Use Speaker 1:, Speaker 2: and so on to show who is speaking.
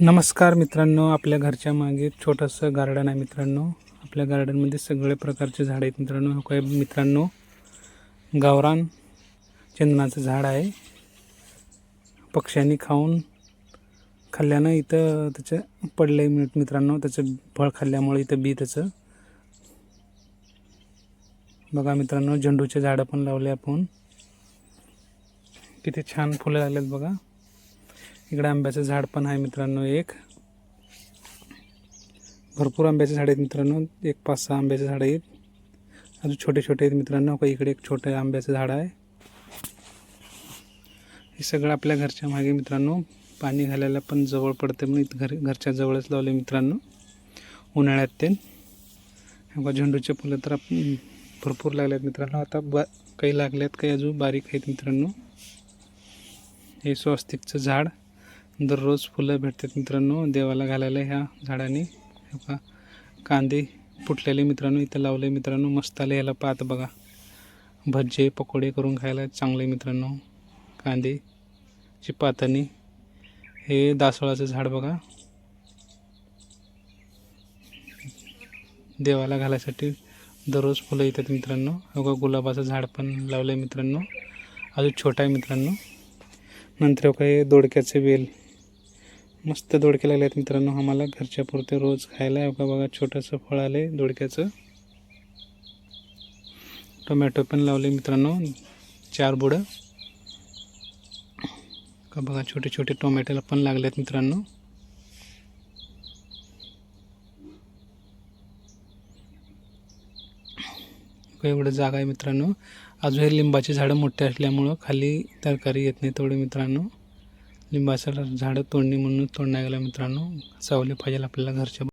Speaker 1: नमस्कार मित्रांनो आपल्या घरच्या मागे छोटंसं गार्डन आहे मित्रांनो. आपल्या गार्डनमध्ये सगळे प्रकारचे झाड आहेत मित्रांनो. हो काय मित्रांनो गावरान चंदनाचं झाड आहे. पक्ष्यांनी खाऊन खाल्ल्यानं इथं त्याचं पडलं आहे मित्रांनो. त्याचं फळ खाल्ल्यामुळे इथं बी त्याचं. बघा मित्रांनो झेंडूचे झाडं पण लावले आपण. किती छान फुलं आलेत बघा. इकडे आंब्याचं झाड पण आहे मित्रांनो एक. भरपूर आंब्याचे झाड आहेत मित्रांनो एक पाच सहा आंब्याचे झाड आहेत. अजून छोटे छोटे आहेत मित्रांनो का इकडे एक छोटं आंब्याचं झाड आहे. हे सगळं आपल्या घरच्या मागे मित्रांनो पाणी घालायला पण जवळ पडते म्हणून घर घरच्या जवळच लावले मित्रांनो उन्हाळ्यात ते. बघा झेंडूचे फुलं तर आपण भरपूर लागले आहेत मित्रांनो. आता बा काही लागल्यात काही अजून बारीक आहेत मित्रांनो. हे स्वस्तिकचं झाड. दररोज फुलं भेटतात मित्रांनो. देवाला घालायला ह्या झाडाने. बघा कांदे फुटलेले मित्रांनो इथं लावले मित्रांनो. मस्त आले ह्याला पात बघा. भज्जे पकोडे करून खायला चांगले मित्रांनो. कांदे ची पातानी हे दासवाळाचं झाड बघा. देवाला घालायसाठी दररोज फुलं येतात मित्रांनो. बघा गुलाबाचं झाड पण लावलं आहे मित्रांनो. अजून छोटा आहे मित्रांनो. नंतर काही दोडक्याचे वेल. मस्त दोडके लागले आहेत मित्रांनो. आम्हाला घरच्या पुरते रोज खायला. आहे बघा बघा छोटंसं फळ आले दोडक्याचं. टोमॅटो पण लावले मित्रांनो. चार बुडं. का बघा छोटे छोटे टोमॅटोला पण लागले आहेत मित्रांनो. का एवढं जागा आहे मित्रांनो. अजून हे लिंबाची झाडं मोठे असल्यामुळं खाली तरकारी येत नाही तेवढे मित्रांनो. लिंबाचं झाडं तोडणी म्हणून तोडण्या गेलं मित्रांनो. सावली पाहिजे आपल्याला घरच्या